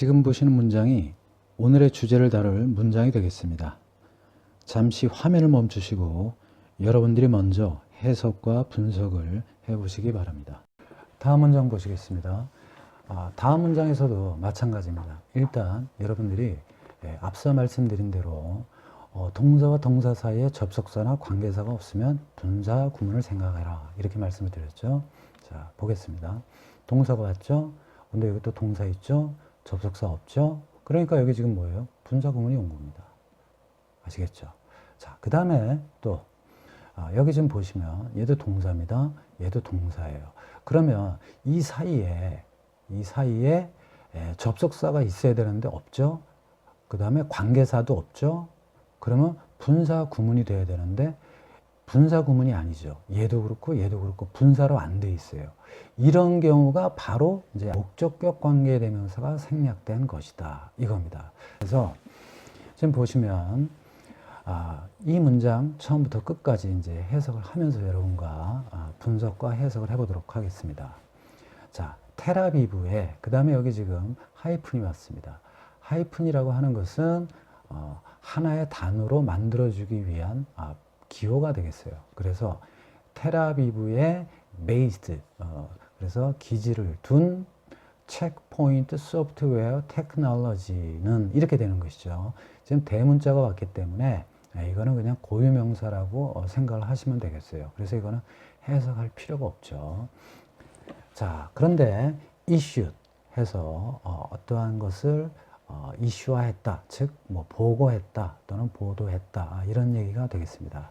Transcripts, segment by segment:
지금 보시는 문장이 오늘의 주제를 다룰 문장이 되겠습니다. 잠시 화면을 멈추시고 여러분들이 먼저 해석과 분석을 해보시기 바랍니다. 다음 문장 보시겠습니다. 아, 다음 문장에서도 마찬가지입니다. 일단 여러분들이 예, 앞서 말씀드린 대로 어, 동사와 동사 사이에 접속사나 관계사가 없으면 분사 구문을 생각해라 이렇게 말씀을 드렸죠. 자 보겠습니다. 동사가 왔죠. 근데 여기 또 동사 있죠. 접속사 없죠. 그러니까 여기 지금 뭐예요? 분사 구문이 온 겁니다. 아시겠죠? 자, 그 다음에 또, 아, 여기 지금 보시면 얘도 동사입니다. 얘도 동사예요. 그러면 이 사이에, 이 사이에 에, 접속사가 있어야 되는데 없죠? 그 다음에 관계사도 없죠? 그러면 분사 구문이 돼야 되는데 분사 구문이 아니죠. 얘도 그렇고 얘도 그렇고 분사로 안 돼 있어요. 이런 경우가 바로 이제 목적격 관계 대명사가 생략된 것이다. 이겁니다. 그래서 지금 보시면 아, 이 문장 처음부터 끝까지 이제 해석을 하면서 여러분과 아, 분석과 해석을 해보도록 하겠습니다. 자, 테라비브에 그 다음에 여기 지금 하이픈이 왔습니다. 하이픈이라고 하는 것은 어, 하나의 단어로 만들어주기 위한 아, 기호가 되겠어요. 그래서 테라비브의 based 어, 그래서 기지를 둔 체크포인트 소프트웨어 테크놀로지는 이렇게 되는 것이죠. 지금 대문자가 왔기 때문에 네, 이거는 그냥 고유명사라고 어, 생각을 하시면 되겠어요. 그래서 이거는 해석할 필요가 없죠. 자, 그런데 issued 해서 어, 어떠한 것을 어, 이슈화했다, 즉 뭐 보고했다 또는 보도했다 아, 이런 얘기가 되겠습니다.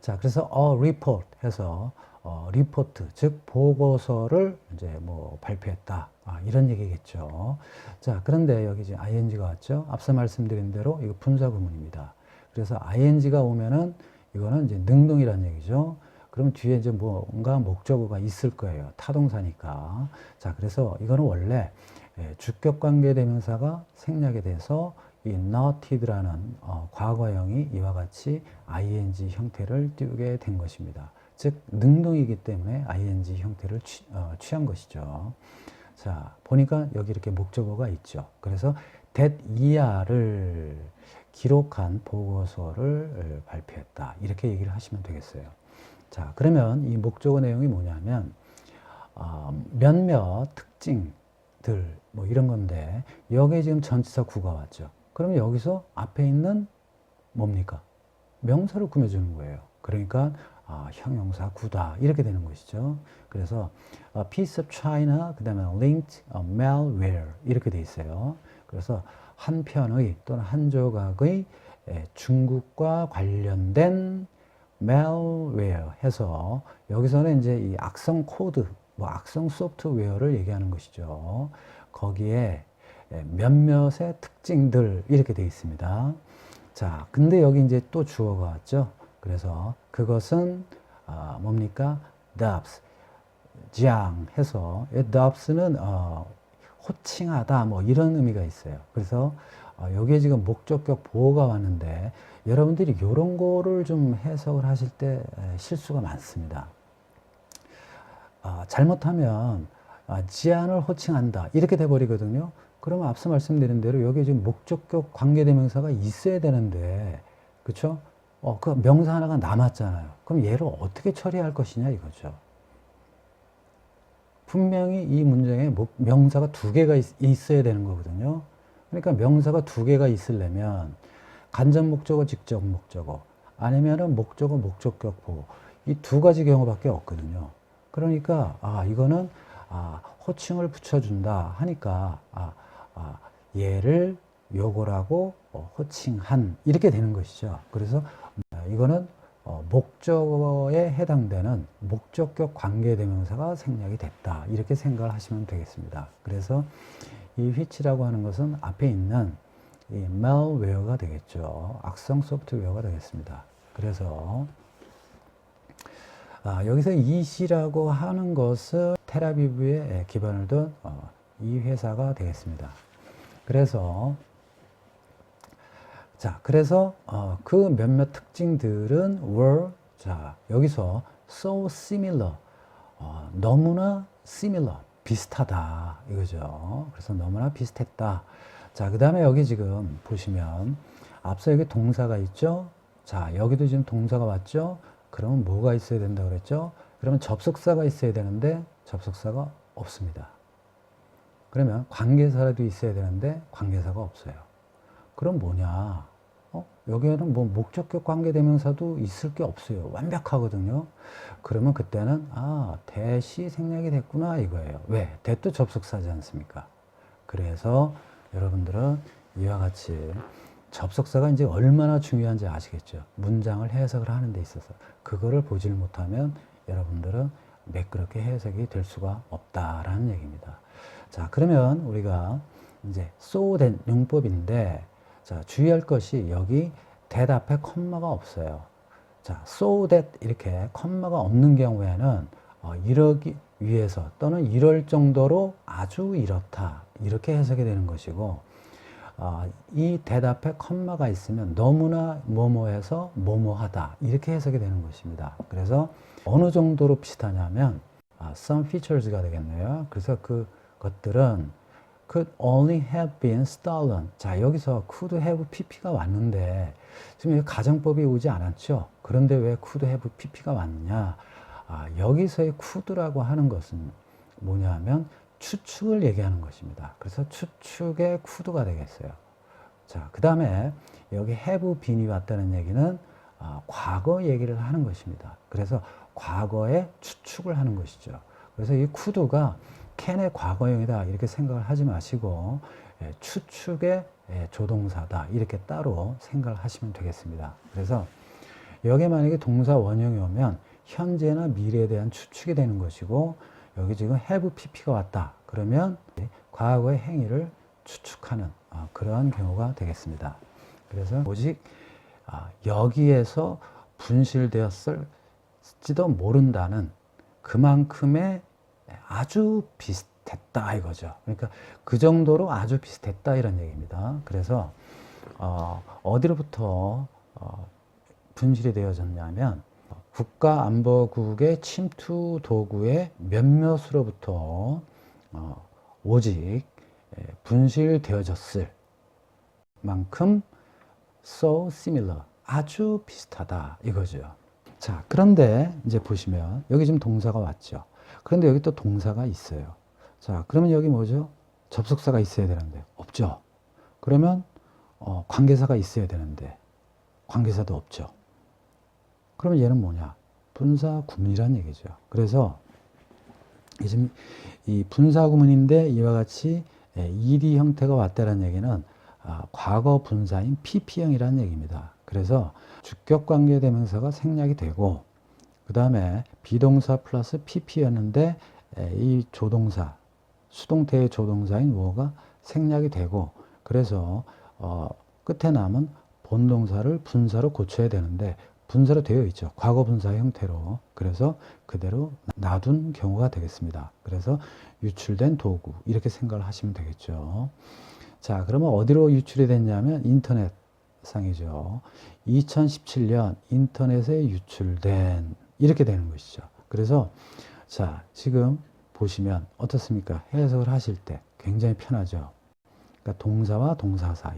자, 그래서 a report 해서 어, 리포트, 즉 보고서를 이제 뭐 발표했다. 아, 이런 얘기겠죠. 자, 그런데 여기 지금 ing가 왔죠. 앞서 말씀드린 대로 이거 분사 구문입니다. 그래서 ing가 오면은 이거는 이제 능동이라는 얘기죠. 그럼 뒤에 이제 뭔가 목적어가 있을 거예요. 타동사니까. 자, 그래서 이거는 원래 예, 주격 관계 대명사가 생략이 돼서 이 noted라는 어, 과거형이 이와 같이 ing 형태를 띄우게 된 것입니다. 즉 능동이기 때문에 ing 형태를 취, 어, 취한 것이죠. 자 보니까 여기 이렇게 목적어가 있죠. 그래서 that year를 기록한 보고서를 발표했다. 이렇게 얘기를 하시면 되겠어요. 자 그러면 이 목적어 내용이 뭐냐면 어, 몇몇 특징들 뭐 이런 건데 여기에 지금 전치사 구가 왔죠. 그러면 여기서 앞에 있는 뭡니까? 명사를 꾸며주는 거예요. 그러니까 아, 형용사 구다 이렇게 되는 것이죠. 그래서 a piece of china 그 다음에 linked a malware 이렇게 돼 있어요. 그래서 한 편의 또는 한 조각의 에, 중국과 관련된 malware 해서 여기서는 이제 이 악성 코드 뭐 악성 소프트웨어를 얘기하는 것이죠. 거기에 몇몇의 특징들 이렇게 되어 있습니다. 자, 근데 여기 이제 또 주어가 왔죠. 그래서 그것은 어, 뭡니까? dubs, 장 해서 dubs는 어, 호칭하다 뭐 이런 의미가 있어요. 그래서 어, 여기에 지금 목적격 보호가 왔는데 여러분들이 이런 거를 좀 해석을 하실 때 실수가 많습니다. 아, 잘못하면 아, 지안을 호칭한다 이렇게 돼 버리거든요. 그러면 앞서 말씀드린 대로 여기 지금 목적격 관계대명사가 있어야 되는데 그렇죠? 어, 그 명사 하나가 남았잖아요. 그럼 얘를 어떻게 처리할 것이냐 이거죠. 분명히 이 문장에 명사가 두 개가 있, 어야 되는 거거든요. 그러니까 명사가 두 개가 있으려면 간접 목적어, 직접 목적어, 아니면은 목적어, 목적격 보호 이 두 가지 경우밖에 없거든요. 그러니까 아 이거는 아, 호칭을 붙여준다 하니까 아, 아, 얘를 요거라고 어, 호칭한 이렇게 되는 것이죠. 그래서 이거는 어, 목적어에 해당되는 목적격 관계대명사가 생략이 됐다 이렇게 생각을 하시면 되겠습니다. 그래서 이 which라고 하는 것은 앞에 있는 이 malware가 되겠죠. 악성 소프트웨어가 되겠습니다. 그래서 아, 여기서 이시라고 하는 것은 테라비브에 기반을 둔 어, 이 회사가 되겠습니다. 그래서 자, 그래서 어, 그 몇몇 특징들은 were 자 여기서 so similar 어, 너무나 similar 비슷하다 이거죠. 그래서 너무나 비슷했다. 자, 그 다음에 여기 지금 보시면 앞서 여기 동사가 있죠. 자, 여기도 지금 동사가 왔죠. 그러면 뭐가 있어야 된다 그랬죠? 그러면 접속사가 있어야 되는데 접속사가 없습니다. 그러면 관계사라도 있어야 되는데 관계사가 없어요. 그럼 뭐냐? 어? 여기에는 뭐 목적격 관계대명사도 있을 게 없어요. 완벽하거든요. 그러면 그때는 아 대시 생략이 됐구나 이거예요. 왜? 대도 접속사지 않습니까? 그래서 여러분들은 이와 같이 접속사가 이제 얼마나 중요한지 아시겠죠? 문장을 해석을 하는 데 있어서 그거를 보질 못하면 여러분들은 매끄럽게 해석이 될 수가 없다라는 얘기입니다. 자, 그러면 우리가 이제 so 된 용법인데 자, 주의할 것이 여기 앞에 컴마가 없어요. 자, so that 이렇게 컴마가 없는 경우에는 어, 이러기 위해서 또는 이럴 정도로 아주 이렇다 이렇게 해석이 되는 것이고 어, 이 대답에 컴마가 있으면 너무나 뭐뭐해서 뭐뭐하다 이렇게 해석이 되는 것입니다. 그래서 어느 정도로 비슷하냐면 아, some features가 되겠네요. 그래서 그 것들은 could only have been stolen. 자 여기서 could have pp가 왔는데 지금 여기 가정법이 오지 않았죠. 그런데 왜 could have pp가 왔느냐? 아, 여기서의 could라고 하는 것은 뭐냐면 추측을 얘기하는 것입니다. 그래서 추측의 could가 되겠어요. 자, 그 다음에 여기 have been이 왔다는 얘기는 아, 과거 얘기를 하는 것입니다. 그래서 과거에 추측을 하는 것이죠. 그래서 이 could가 can의 과거형이다 이렇게 생각을 하지 마시고 예, 추측의 예, 조동사다 이렇게 따로 생각을 하시면 되겠습니다. 그래서 여기에 만약에 동사 원형이 오면 현재나 미래에 대한 추측이 되는 것이고 여기 지금 have pp가 왔다 그러면 과거의 행위를 추측하는 아, 그러한 경우가 되겠습니다. 그래서 오직 아, 여기에서 분실되었을지도 모른다는 그만큼의 아주 비슷했다 이거죠. 그러니까 그 정도로 아주 비슷했다 이런 얘기입니다. 그래서 어, 어디로부터 어, 분실이 되어졌냐면 국가안보국의 침투 도구의 몇몇으로부터 어, 오직 예, 분실되어졌을 만큼 so similar 아주 비슷하다 이거죠. 자 그런데 이제 보시면 여기 지금 동사가 왔죠. 그런데 여기 또 동사가 있어요. 자 그러면 여기 뭐죠? 접속사가 있어야 되는데 없죠. 그러면 어, 관계사가 있어야 되는데 관계사도 없죠. 그러면 얘는 뭐냐? 분사 구문이란 얘기죠. 그래서 지금 이 분사 구문인데 이와 같이 ed 형태가 왔다는 얘기는 아, 과거 분사인 pp형이라는 얘기입니다. 그래서 주격 관계 대명사가 생략이 되고 그 다음에 비동사 플러스 pp였는데 이 조동사 수동태의 조동사인 워가 생략이 되고 그래서 어, 끝에 남은 본동사를 분사로 고쳐야 되는데 분사로 되어 있죠. 과거 분사 형태로. 그래서 그대로 놔둔 경우가 되겠습니다. 그래서 유출된 도구 이렇게 생각을 하시면 되겠죠. 자, 그러면 어디로 유출이 됐냐면 인터넷 상이죠. 2017년 인터넷에 유출된 이렇게 되는 것이죠. 그래서 자, 지금 보시면 어떻습니까? 해석을 하실 때 굉장히 편하죠. 그러니까 동사와 동사 사이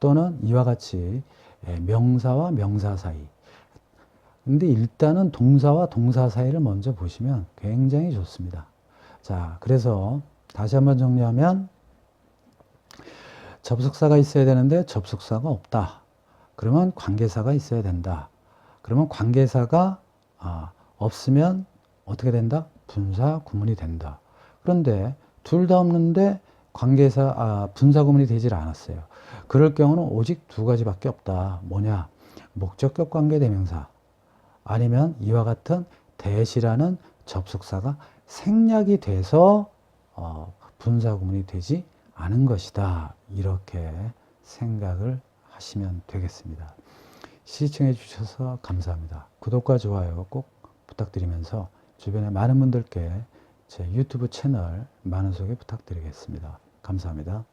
또는 이와 같이 명사와 명사 사이 근데 일단은 동사와 동사 사이를 먼저 보시면 굉장히 좋습니다. 자, 그래서 다시 한번 정리하면 접속사가 있어야 되는데 접속사가 없다. 그러면 관계사가 있어야 된다. 그러면 관계사가 아, 없으면 어떻게 된다? 분사 구문이 된다. 그런데 둘 다 없는데 관계사 아, 분사 구문이 되질 않았어요. 그럴 경우는 오직 두 가지밖에 없다. 뭐냐? 목적격 관계 대명사 아니면 이와 같은 대시라는 접속사가 생략이 돼서 어, 분사 구문이 되지 않은 것이다. 이렇게 생각을 하시면 되겠습니다. 시청해 주셔서 감사합니다. 구독과 좋아요 꼭 부탁드리면서 주변에 많은 분들께 제 유튜브 채널 많은 소개 부탁드리겠습니다. 감사합니다.